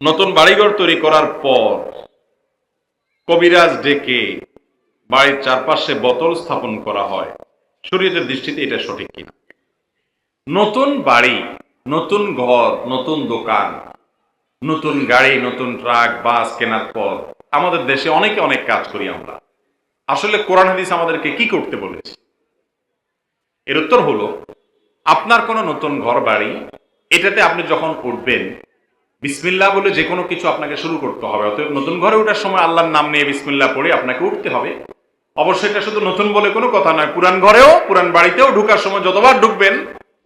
নতুন বাড়িঘর তৈরি করার পর কবিরাজ ডেকে বাড়ির চারপাশে বোতল স্থাপন করা হয়। শরীরের দৃষ্টিতে এটা সঠিক কিনা? নতুন বাড়ি, নতুন ঘর, নতুন দোকান, নতুন গাড়ি, নতুন ট্রাক, বাস কেনার পর আমাদের দেশে অনেকে অনেক কাজ করি আমরা। আসলে কোরআন হাদিস আমাদেরকে কি করতে বলেছে? এর উত্তর হলো, আপনার কোনো নতুন ঘর বাড়ি এটাতে আপনি যখন উঠবেন বিসমিল্লাহ বলে যে কোনো কিছু আপনাকে শুরু করতে হবে। অতএব নতুন ঘরে ওঠার সময় আল্লাহর নাম নিয়ে বিসমিল্লাহ পড়ে আপনাকে উঠতে হবে। অবশ্যই এটা শুধু নতুন বলে কোনো কথা নয়, পুরান ঘরেও, পুরান বাড়িতেও ঢুকার সময় যতবার ঢুকবেন,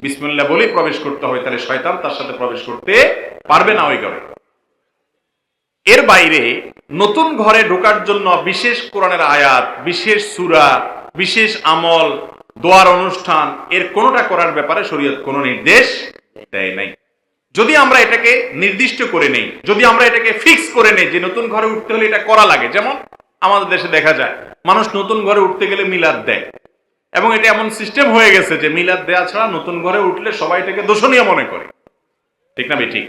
বিসমিল্লাহ বলেই প্রবেশ করতে হবে। তাহলে শয়তান তার সাথে প্রবেশ করতে পারবে না ওই ঘরে। এর বাইরে নতুন ঘরে ঢোকার জন্য বিশেষ কোরআনের আয়াত, বিশেষ সুরা, বিশেষ আমল, দোয়ার অনুষ্ঠান, এর কোনোটা করার ব্যাপারে শরীয়ত কোনো নির্দেশ দেয় নাই। যদি আমরা এটাকে নির্দিষ্ট করে নেই যদি আমরা এটাকে ফিক্স করে নেই যে নতুন ঘরে উঠতে হলে এটা করা লাগে যেমন আমাদের দেশে দেখা যায় মানুষ নতুন ঘরে উঠতে গেলে মিলাদ দেয়। এবং এটা এমন সিস্টেম হয়ে গেছে যে মিলাদ দেয়া ছাড়া নতুন ঘরে উঠলে সবাই এটাকে দোষণীয় মনে করে। ঠিক না বেঠিক?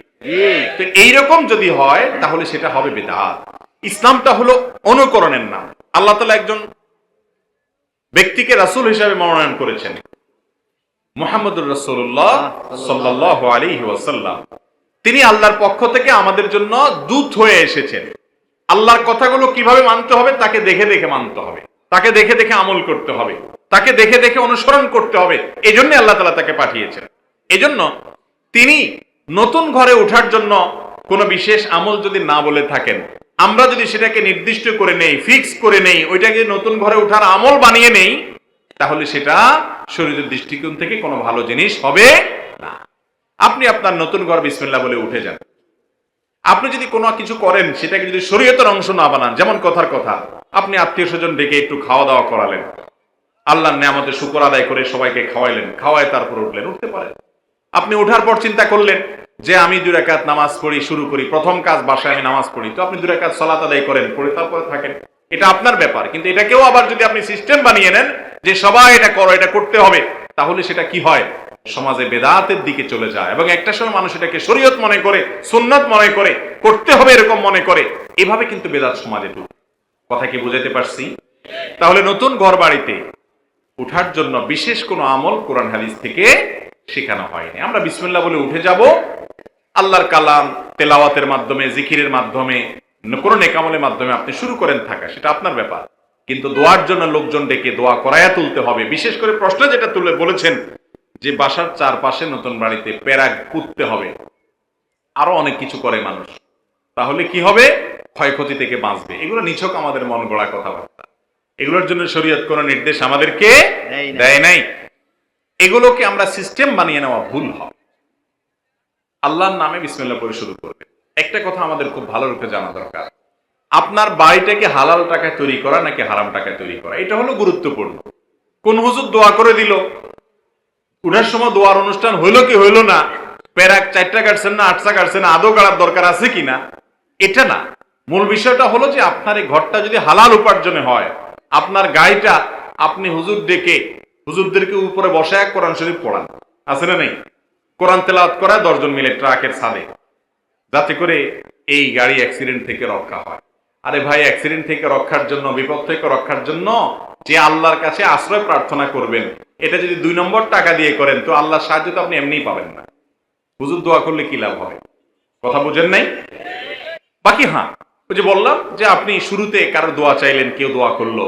তো এইরকম যদি হয় তাহলে সেটা হবে বেদাত। ইসলামটা হলো অনুকরণের নাম। আল্লাহ তালা একজন ব্যক্তিকে রাসূল হিসাবে মনোনয়ন করেছেন। মোহাম্মদুর সাল্লাহ আলী ওয়াসাল্লাম। তিনি আল্লাহর পক্ষ থেকে আমাদের জন্য দূত হয়ে এসেছেন। আল্লাহর কথাগুলো কীভাবে মানতে হবে তাকে দেখে দেখে মানতে হবে। তাকে দেখে দেখে আমল করতে হবে। তাকে দেখে দেখে অনুসরণ করতে হবে। এই জন্য আল্লাহ তালা তাকে পাঠিয়েছেন। এজন্য তিনি নতুন ঘরে ওঠার জন্য কোনো বিশেষ আমল যদি না বলে থাকেন, আমরা যদি সেটাকে নির্দিষ্ট করে নেই, ফিক্স করে নেই, ওইটাকে নতুন ঘরে ওঠার আমল বানিয়ে নেই তাহলে সেটা শরীরের দৃষ্টিকোণ থেকে কোনো ভালো জিনিস হবে না। আপনি আপনার নতুন ঘর বিসমিল্লা বলে উঠে যান। আপনি যদি কোনো কিছু করেন, সেটাকে যদি শরীয়তের অংশ না বানান, যেমন কথার কথা, আপনি আত্মীয় স্বজন ডেকে একটু খাওয়া দাওয়া করালেন। আল্লাহর নেয়ামতের শুকর আদায় করে সবাইকে খাওয়াইলেন। খাওয়ায় তারপর উঠলেন, উঠতে পারেন। আপনি ওঠার পর চিন্তা করলেন যে আমি দুই রাকাত নামাজ পড়ি, শুরু করি, প্রথম কাজ বাসায় আমি নামাজ পড়ি। তো আপনি দুই রাকাত সলাত আদায় করেন, পড়ে তারপরে থাকেন। এটা আপনার ব্যাপার, কিন্তু এটাকেও আবার যদি আপনি সিস্টেম বানিয়ে নেন যে সবাই এটা করো, এটা করতে হবে, তাহলে সেটা কি হয়? সমাজে বেদাতের দিকে চলে যায় এবং একটা সময় মানুষ এটাকে শরীয়ত মনে করে, সুন্নত মনে করে, করতে হবে এরকম মনে করে। এভাবে কিন্তু বেদাত সমাজে ঢুকে। কথা কি বুঝাতে পারছি? তাহলে নতুন ঘর বাড়িতে উঠার জন্য বিশেষ কোনো আমল কোরআন হাদিস থেকে শেখানো হয়নি। আমরা বিসমিল্লাহ বলে উঠে যাব। আল্লাহর কালাম তেলাওয়াতের মাধ্যমে, জিকিরের মাধ্যমে, কোনো নেকামলের মাধ্যমে আপনি শুরু করেন থাকা, সেটা আপনার ব্যাপার। কিন্তু দোয়ার জন্য লোকজন ডেকে দোয়া করায়া তুলতে হবে। বিশেষ করে প্রশ্ন যেটা তুলে বলেছেন যে বাসার চারপাশে নতুন বাড়িতে প্যারাগ পুঁততে হবে। আরও অনেক কিছু করে মানুষ। তাহলে কি হবে? ক্ষয়ক্ষতি থেকে বাঁচবে। এগুলো নিছক আমাদের মন গড়া কথাবার্তা। এগুলোর জন্য শরীয়ত কোনো নির্দেশ আমাদেরকে দেয় নাই। এগুলোকে আমরা সিস্টেম বানিয়ে নেওয়া ভুল হয় আল্লাহর নামে বিসমিল্লাহ পড়ে শুরু করবে। একটা কথা আমাদের খুব ভালো রূপে জানা দরকার। আপনার বাড়িটাকে হালাল টাকায় তৈরি করা নাকি হারাম টাকায় তৈরি করা? এটা হলো গুরুত্বপূর্ণ। কোন হুজুর দোয়া করে দিল? উঠার সময় দোয়ার অনুষ্ঠান হইল কি হইল না? প্যারাক চারটা কাটছেন না, আটটা কাটছেন না, আদৌ কাটার দরকার আছে কিনা এটা না। মূল বিষয়টা হলো যে আপনার এই ঘরটা যদি হালাল উপার্জনে হয়, আপনার গাড়িটা আপনি হুজুর ডেকে, হুজুরদেরকে উপরে বসায় কোরআন শরীফ পড়ান। আছে না নেই? কোরআন তেলাওয়াত করায় দশজন মিলে ট্রাকের ছাদে, যাতে করে এই গাড়ি অ্যাক্সিডেন্ট থেকে রক্ষা হয়। আরে ভাই অ্যাক্সিডেন্ট থেকে রক্ষার জন্য, বিপদ থেকে রক্ষার জন্য যে আল্লাহর কাছে আশ্রয় প্রার্থনা করবেন, এটা যদি দুই নম্বর টাকা দিয়ে করেন, তো আল্লাহর সাহায্য তো আপনি এমনিই পাবেন না। হুজুর দোয়া করলে কি লাভ হবে কথা বুঝেন নাই? বাকি হ্যাঁ ওই যে বললাম যে আপনি শুরুতে কারও দোয়া চাইলেন, কেউ দোয়া করল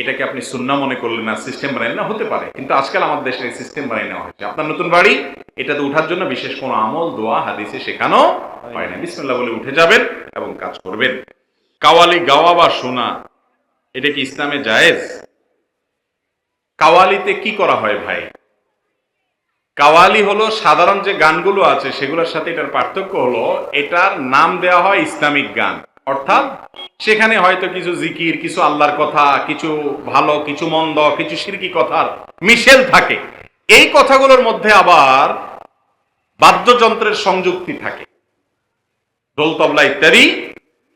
এটাকে আপনি সুন্না মনে করলেন না সিস্টেম বানাইলেন? না, হতে পারে, কিন্তু আজকাল আমাদের দেশে সিস্টেম বানিয়ে নেওয়া হয়েছে। আপনার নতুন বাড়ি, এটাতে উঠার জন্য বিশেষ কোনো আমল, দোয়া, হাদিসে শেখানো হয় না। বিসমিল্লাহ বলে উঠে যাবেন এবং কাজ করবেন। কাওয়ালি গাওয়া বা শোনা, এটা কি ইসলামে জায়েজ? কাওয়ালিতে কি করা হয় ভাই? কাওয়ালি হলো সাধারণ যে গানগুলো আছে, সেগুলোর সাথে এটার পার্থক্য হলো, এটার নাম দেওয়া হয় ইসলামিক গান। অর্থাৎ সেখানে হয়তো কিছু জিকির, কিছু আল্লাহর কথা, কিছু ভালো, কিছু মন্দ, কিছু সিরকি কথার মিশেল থাকে। এই কথাগুলোর মধ্যে আবার বাদ্যযন্ত্রের সংযুক্তি থাকে। ঢোল তবলা ইত্যাদি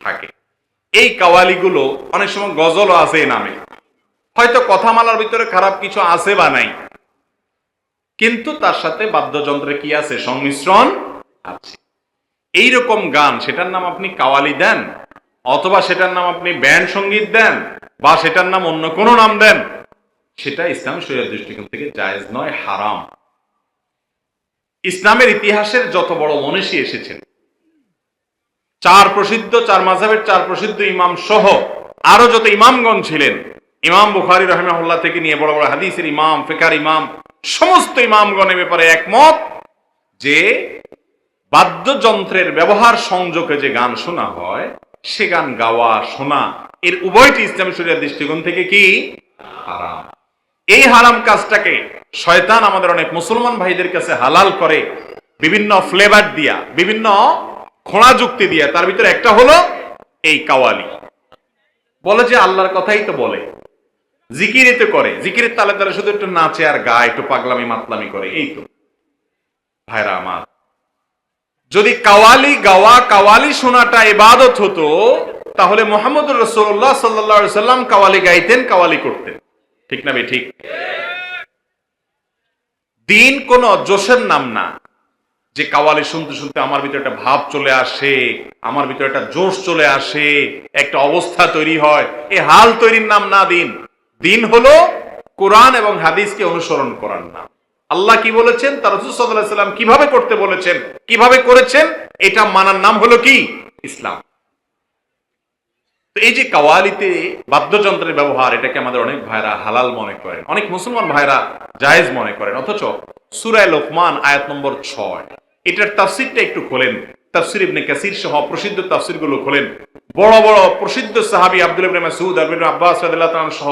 থাকে। এই কাওয়ালিগুলো অনেক সময় গজলও আছে এই নামে। হয়তো কথামালার ভিতরে খারাপ কিছু আছে বা নাই। কিন্তু তার সাথে বাদ্যযন্ত্রে কি আছে? সংমিশ্রণ আছে। এইরকম গান, সেটার নাম আপনি কাওয়ালি দেন, অথবা সেটার নাম আপনি ব্যান্ড সংগীত দেন, বা সেটার নাম অন্য কোনো নাম দেন, সেটা ইসলাম শরীরের দৃষ্টিকোণ থেকে জায়েজ নয়, হারাম। ইসলামের ইতিহাসের যত বড় মনীষী এসেছেন চার প্রসিদ্ধ, চার মাঝাবের চার প্রসিদ্ধ ইমাম সহ আরও যত ইমামগণ ছিলেন, ইমাম বুখারি রহমাহুল্লাহ থেকে নিয়ে বড় বড় হাদিসের ইমাম, ফেকার ইমাম, সমস্ত ইমামগণের ব্যাপারে একমত যে বাদ্যযন্ত্রের ব্যবহার সংযোগে যে গান শোনা হয়, সে গান গাওয়া, শোনা, এর উভয়টি ইসলামী শরীরের দৃষ্টিকোণ থেকে কি? হারাম। এই হারাম কাজটাকে শয়তান আমাদের অনেক মুসলমান ভাইদের কাছে হালাল করে, বিভিন্ন ফ্লেভার দিয়া, বিভিন্ন খোঁড়া যুক্তি দিয়া, তার ভিতরে একটা হলো এই কাওয়ালি। বলে যে আল্লাহর কথাই তো বলে। জিকিরে তো করে। জিকিরের তালে তালে শুধু একটু নাচে আর গায় একটু পাগলামি মাতলামি করে, এই তো। ভাইরা আমার, যদি কাওয়ালি গাওয়া, কাওয়ালি শোনাটা এবাদত হতো, তাহলে মোহাম্মদ রসুল্লাহ সাল্লা সাল্লাম কাওয়ালি গাইতেন, কাওয়ালি করতেন। ঠিক না বে ঠিক? দিন কোন জোশের নাম না। যে কাওয়ালি শুনতে শুনতে আমার ভিতরে একটা ভাব চলে আসে, আমার ভিতরে একটা জোশ চলে আসে, একটা অবস্থা তৈরি হয়। এই হাল তৈরির নাম না দিন। দিন হলো কোরআন এবং হাদিসকে অনুসরণ করার নাম। আল্লাহ কি বলেছেন? তার সাল্লাম কীভাবে করতে বলেছেন? কীভাবে করেছেন? এটা মানার নাম হলো কি? ইসলাম। এই যে কাওয়ালিতে বাদ্যযন্ত্রের ব্যবহার, এটাকে আমাদের অনেক ভাইরা হালাল মনে করেন। অনেক মুসলমান ভাইরা জায়েজ মনে করেন। অথচ সুরায় লোকমান আয়াত নম্বর ছয়। এটার তাফসিরটা একটু খোলেন। তাফসির ইবনে কাসির সহ প্রসিদ্ধ তাফসিরগুলো খোলেন। বড় বড় প্রসিদ্ধ সাহাবি আব্দুল ইবনে মাসউদ আবিন আব্বাস রাদিয়াল্লাহু সহ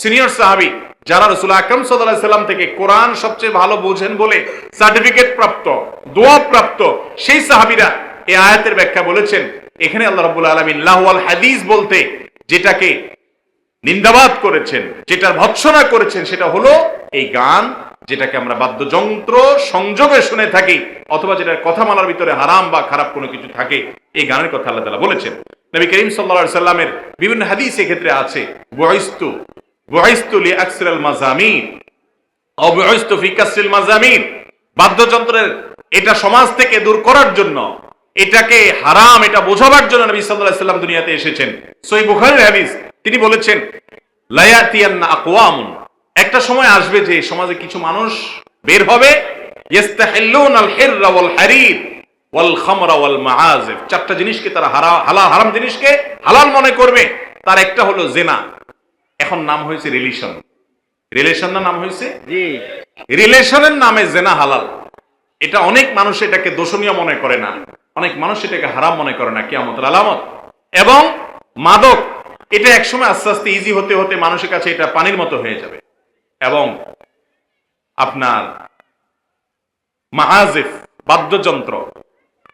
সিনিয়র সাহাবি, যারা রাসূল আকরাম সাল্লাল্লাহু আলাইহি সাল্লাম থেকে কোরআন সবচেয়ে ভালো বোঝেন বলে সার্টিফিকেট প্রাপ্ত, দোয়া প্রাপ্ত, সেই সাহাবীরা এই আয়াতের ব্যাখ্যা বলেছেন। এখানে আল্লাহ রাব্বুল আলামিন লাহওয়াল হাদিস বলতে যেটাকে নিন্দাবাদ করেছেন যেটা ভৎসনা করেছেন, সেটা হলো এই গান যেটাকে আমরা বাদ্যযন্ত্র সংযোগে শুনে থাকি, অথবা যেটার কথা মালার ভিতরে হারাম বা খারাপ কোনো কিছু থাকে, এই গানের কথা আল্লাহ তালা বলেছেন। নবী করিম সাল্লা সাল্লামের বিভিন্ন হাদিস এক্ষেত্রে আছে বয়স্তু লি আকসিরাল মাজামির অবয়স্ত ফি কাসরিল মাজামির বাদ্যযন্ত্রের এটা সমাজ থেকে দূর করার জন্য, এটাকে হারাম, এটা বোঝাবার জন্য নবী আলাইহি সাল্লাম দুনিয়াতে এসেছেন। সহিহ বুখারীর হাদিস, তিনি বলেছেন, লায়াতিয়ান্না আকওয়ামুন একটা সময় আসবে যে সমাজে কিছু মানুষ বের হবে চারটা জিনিসকে তারা হালাল হারাম জিনিসকে হালাল মনে করবে তার একটা হলো জেনা। এখন নাম হয়েছে রিলেশন। রিলেশন না নাম হয়েছে? রিলেশনের নামে জেনা হালাল। এটা অনেক মানুষ এটাকে দোষণীয় মনে করে না। অনেক মানুষ এটাকে হারাম মনে করে না কিয়ামতের আলামত। এবং মাদক এটা একসময় আস্তে আস্তে ইজি হতে হতে মানুষের কাছে এটা পানির মতো হয়ে যাবে। এবং আপনার মাহাজিফ, বাদ্যযন্ত্র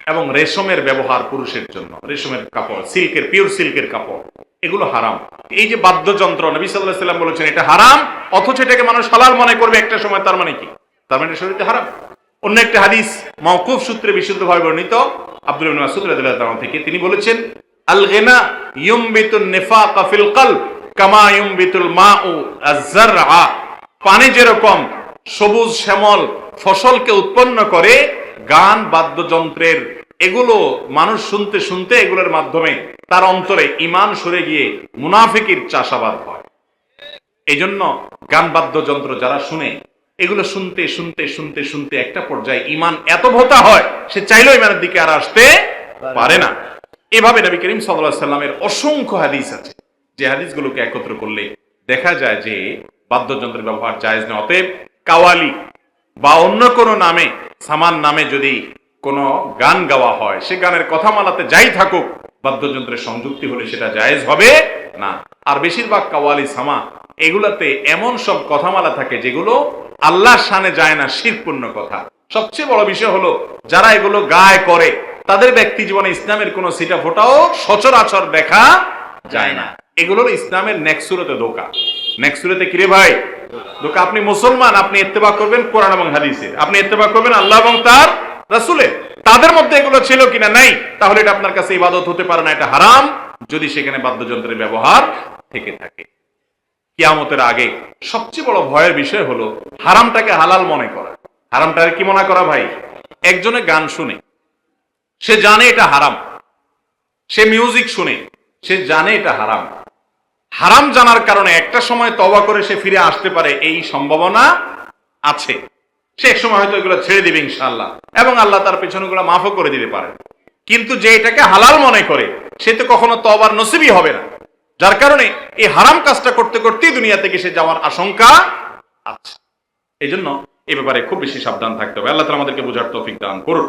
এবং রেশমের ব্যবহার পুরুষের জন্য। রেশমের কাপড়, সিল্কের পিওর সিল্কের কাপড়, এগুলো হারাম। এই যে বাদ্যযন্ত্র, নবী সাল্লাহ সাল্লাম বলেছেন, এটা হারাম, অথচ এটাকে মানুষ হালাল মনে করবে একটা সময়, তার মানে কি? তার মানে শরীরে হারাম। অন্য একটা হাদিস, মওকুফ সূত্রে বিশুদ্ধভাবে বর্ণিত, আব্দুল ইবনে থেকে। তিনি বলেছেন আল গিনা ইউমবিতুন নিফাকা ফিল কলব কামা ইউমবিতুল মাউ আয-যারআ পানি যেরকম সবুজ শ্যামল ফসলকে উৎপন্ন করে, গান, বাদ্যযন্ত্রের, এগুলো মানুষ শুনতে শুনতে এগুলোর মাধ্যমে তার অন্তরে ইমান সরে গিয়ে মুনাফিকির চাষাবাদ হয়। এই জন্য গান, বাদ্যযন্ত্র যারা শুনে, এগুলো শুনতে শুনতে শুনতে শুনতে একটা পর্যায়ে ইমান এত ভোতা হয়, সে চাইলেও ইমানের দিকে আর আসতে পারে না। এভাবে নবী করিম সাল্লাহ সাল্লামের অসংখ্য হাদিস আছে। যে হাদিসগুলোকে একত্র করলে দেখা যায় যে বাদ্যযন্ত্রের ব্যবহার জায়েজ না অতএব কাওয়ালি বা অন্য কোনো নামে, সামান নামে যদি কোনো গান গাওয়া হয়, সে গানের কথা মালাতে যাই থাকুক, বাদ্যযন্ত্রের সংযুক্তি হলে সেটা জায়েজ হবে না। আর বেশিরভাগ কাওয়ালি সামা এগুলাতে এমন সব কথামালা থাকে যেগুলো আল্লাহর শানে যায় না, শিরপূর্ণ কথা। সবচেয়ে বড় বিষয় হলো, যারা এগুলো গায় করে, তাদের ব্যক্তি জীবনে ইসলামের কোনো সিটা ফোটাও সচরাচর দেখা যায় না। এগুলো ইসলামের নেক্সুরতে ধোকা আপনি মুসলমান, আপনি ইত্তেবা করবেন কোরআন এবং হাদিসের। আপনি ইত্তেবা করবেন আল্লাহ এবং তার রাসূলের। তাদের মধ্যে এগুলো ছিল কিনা নাই, তাহলে এটা আপনার কাছে ইবাদত হতে পারে না, এটা হারাম, যদি সেখানে বাদ্যযন্ত্রের ব্যবহার থেকে থাকে। কিয়ামতের আগে সবচেয়ে বড় ভয়ের বিষয় হলো, হারামটাকে হালাল মনে করা। হারামটাকে কি মনে করা ভাই? একজনে গান শুনে। সে জানে এটা হারাম। সে মিউজিক শুনে। সে জানে এটা হারাম। হারাম জানার কারণে একটা সময় তবা করে সে ফিরে আসতে পারে, এই সম্ভাবনা আছে। সে এক সময় হয়তো এগুলো ছেড়ে দিবে ইনশাআল্লাহ, এবং আল্লাহ তার পেছনেগুলো মাফও করে দিতে পারে। কিন্তু যে এটাকে হালাল মনে করে, সে তো কখনো তবার নসিবই হবে না। যার কারণে এই হারাম কাজটা করতে করতেই দুনিয়া থেকে সে যাওয়ার আশঙ্কা আছে। এই জন্য এ ব্যাপারে খুব বেশি সাবধান থাকতে হবে। আল্লাহ তালা আমাদেরকে বোঝার তৌফিক দান করুন।